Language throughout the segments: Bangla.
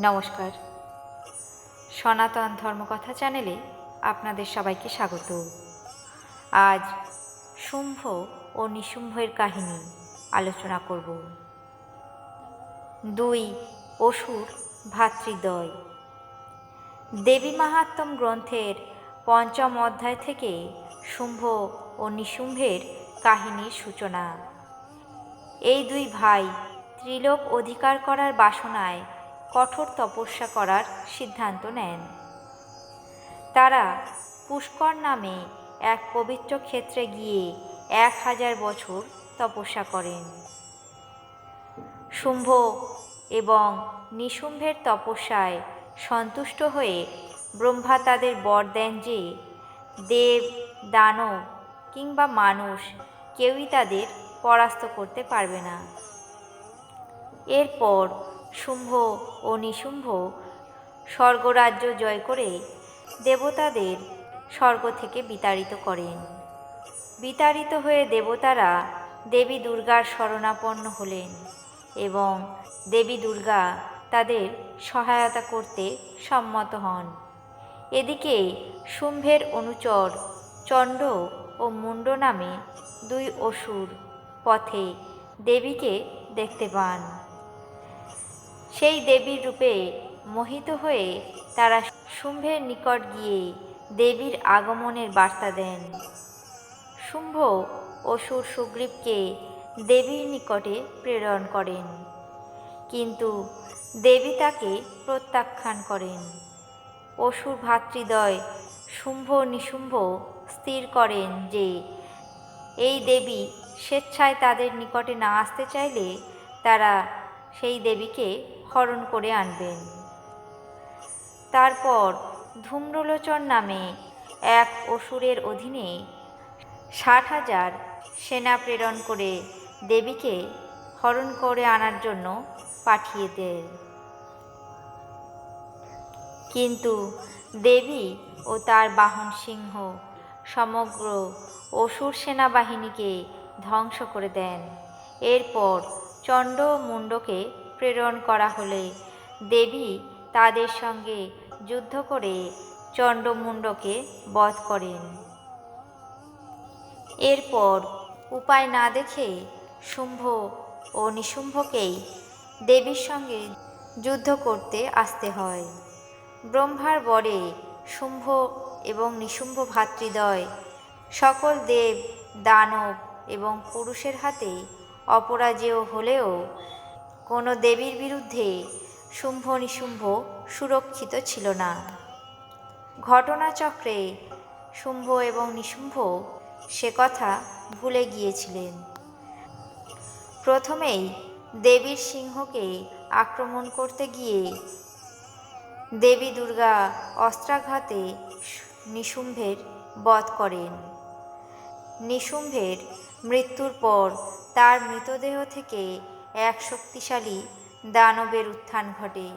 নমস্কার। সনাতন ধর্মকথা চ্যানেলে আপনাদের সবাইকে স্বাগত। আজ শুম্ভ ও নিশুম্ভের কাহিনী আলোচনা করব। দুই অসুর ভাতৃদ্বয়। দেবী মাহাত্ম্যম গ্রন্থের পঞ্চম অধ্যায় থেকে শুম্ভ ও নিশুম্ভের কাহিনীর সূচনা। এই দুই ভাই ত্রিলোক অধিকার করার বাসনায় কঠোর তপস্যা করার সিদ্ধান্ত নেন। তারা পুষ্কর নামে এক পবিত্র ক্ষেত্রে গিয়ে এক হাজার বছর তপস্যা করেন। শুম্ভ এবং নিশুম্ভের তপস্যায় সন্তুষ্ট হয়ে ব্রহ্মা তাদের বর দেন যে, দেব, দানব কিংবা মানুষ কেউই তাদের পরাস্ত করতে পারবে না। এরপর শুম্ভ ও নিশুম্ভ, স্বর্গরাজ্য জয় করে দেবতাদের স্বর্গ থেকে বিতাড়িত করেন। বিতাড়িত হয়ে দেবতারা দেবী দুর্গার শরণাপন্ন হলেন এবং দেবী দুর্গা তাদের সহায়তা করতে সম্মত হন। এদিকে শুম্ভের অনুচর চণ্ড ও মুন্ড নামে দুই অসুর পথে দেবীকে দেখতে পান। সেই দেবীর রূপে মোহিত হয়ে তারা শুম্ভের নিকট গিয়ে দেবীর আগমনের বার্তা দেন। শুম্ভ অসুর সুগ্রীবকে দেবীর নিকটে প্রেরণ করেন। কিন্তু দেবী তাকে প্রত্যাখ্যান করেন অসুর ভাতৃদ্বয় শুম্ভ নিশুম্ভ স্থির করেন যে এই দেবী স্বেচ্ছায় তাদের নিকটে না আসতে চাইলে তারা সেই দেবীকে হরণ করে আনবেন। তারপর ধূম্রলোচন নামে এক অসুরের অধীনে ষাট হাজার সেনা প্রেরণ করে দেবীকে হরণ করে আনার জন্য পাঠিয়ে দেয় কিন্তু দেবী ও তার বাহন সিংহ সমগ্র অসুর সেনাবাহিনীকে ধ্বংস করে দেন। এরপর চণ্ড মুণ্ডকে প্রেরণ করা হলে দেবী তাদের সঙ্গে যুদ্ধ করে চণ্ডমুণ্ডকে বধ করেন। এরপর উপায় না দেখে শুম্ভ ও নিশুম্ভকেই দেবীর সঙ্গে যুদ্ধ করতে আসতে হয়। ব্রহ্মার বরে শুম্ভ এবং নিশুম্ভ ভাতৃদ্বয় সকল দেব, দানব এবং পুরুষের হাতে অপরাজেয় হলেও কোনো দেবীর বিরুদ্ধে শুম্ভ নিশুম্ভ সুরক্ষিত ছিল না। ঘটনাচক্রে শুম্ভ এবং নিশুম্ভ সে কথা ভুলে গিয়েছিলেন। প্রথমেই দেবীর সিংহকে আক্রমণ করতে গিয়ে দেবী দুর্গা অস্ত্রাঘাতে নিশুম্ভের বধ করেন। নিশুম্ভের মৃত্যুর পর তার মৃতদেহ থেকে এক শক্তিশালী দানবের উত্থান ঘটে।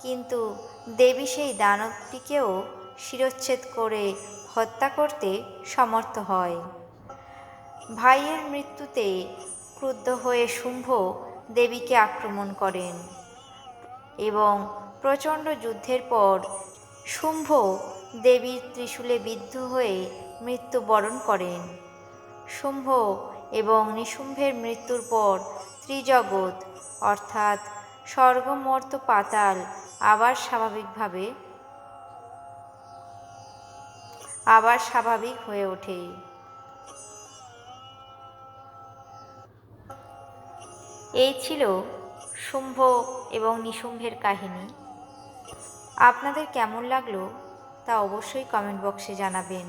কিন্তু দেবী সেই দানবটিকেও শিরচ্ছেদ করে হত্যা করতে সমর্থ হয়। ভাইয়ের মৃত্যুতে ক্রুদ্ধ হয়ে শুম্ভ দেবীকে আক্রমণ করেন এবং প্রচণ্ড যুদ্ধের পর শুম্ভ দেবীর ত্রিশূলে বিদ্ধ হয়ে মৃত্যুবরণ করেন। শুম্ভ এবং নিশুম্ভের মৃত্যুর পর ত্রিজগৎ, অর্থাৎ স্বর্গমর্ত পাতাল, আবার স্বাভাবিকভাবে, আবার স্বাভাবিক হয়ে ওঠে। এই ছিল শুম্ভ এবং নিশুম্ভের কাহিনী। আপনাদের কেমন লাগল তা অবশ্যই কমেন্ট বক্সে জানাবেন।